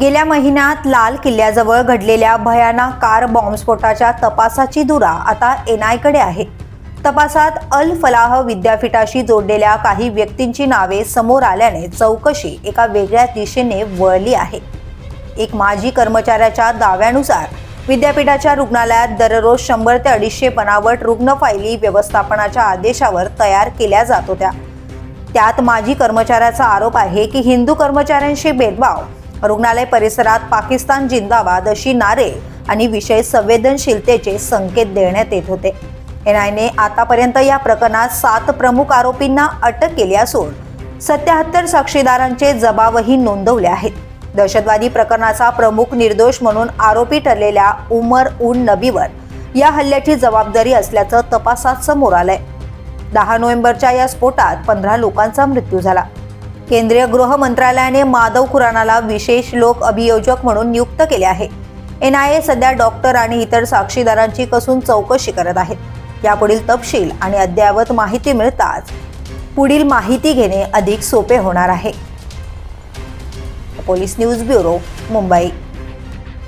गेल्या महिन्यात लाल किल्ल्याजवळ घडलेल्या भयानक कार बॉम्बस्फोटाच्या तपासाची धुरा आता एनआयकडे आहे. तपासात अल फलाह विद्यापीठाशी जोडलेल्या काही व्यक्तींची नावे समोर आल्याने चौकशी एका वेगळ्या दिशेने वळली आहे. एक माजी कर्मचाऱ्याच्या दाव्यानुसार विद्यापीठाच्या रुग्णालयात दररोज शंभर ते अडीचशे बनावट रुग्णफायली व्यवस्थापनाच्या आदेशावर तयार केल्या जात होत्या. त्यात माजी कर्मचाऱ्याचा आरोप आहे की हिंदू कर्मचाऱ्यांशी भेदभाव रुग्णालय परिसरात पाकिस्तान जिंदाबाद अशी नारे आणि विषय संवेदनशीलतेचे संकेत देण्यात येत होते. एनआयने आतापर्यंत या प्रकरणात सात प्रमुख आरोपींना अटक केली असून सत्याहत्तर साक्षीदारांचे जबाबही नोंदवले आहेत. दहशतवादी प्रकरणाचा प्रमुख निर्दोष म्हणून आरोपी ठरलेल्या उमर उन नबीवर या हल्ल्याची जबाबदारी असल्याचं तपासात समोर आलंय. दहा नोव्हेंबरच्या या स्फोटात पंधरा लोकांचा मृत्यू झाला. केंद्रीय गृह मंत्रालयाने माधव खुरानाला विशेष लोक अभियोजक म्हणून नियुक्त केले आहे. एन आय ए सध्या डॉक्टर आणि इतर साक्षीदारांची कसून चौकशी करत आहेत यापुढील तपशील आणि अद्ययावत माहिती मिळताच पुढील माहिती घेणे अधिक सोपे होणार आहे. Police news bureau Mumbai.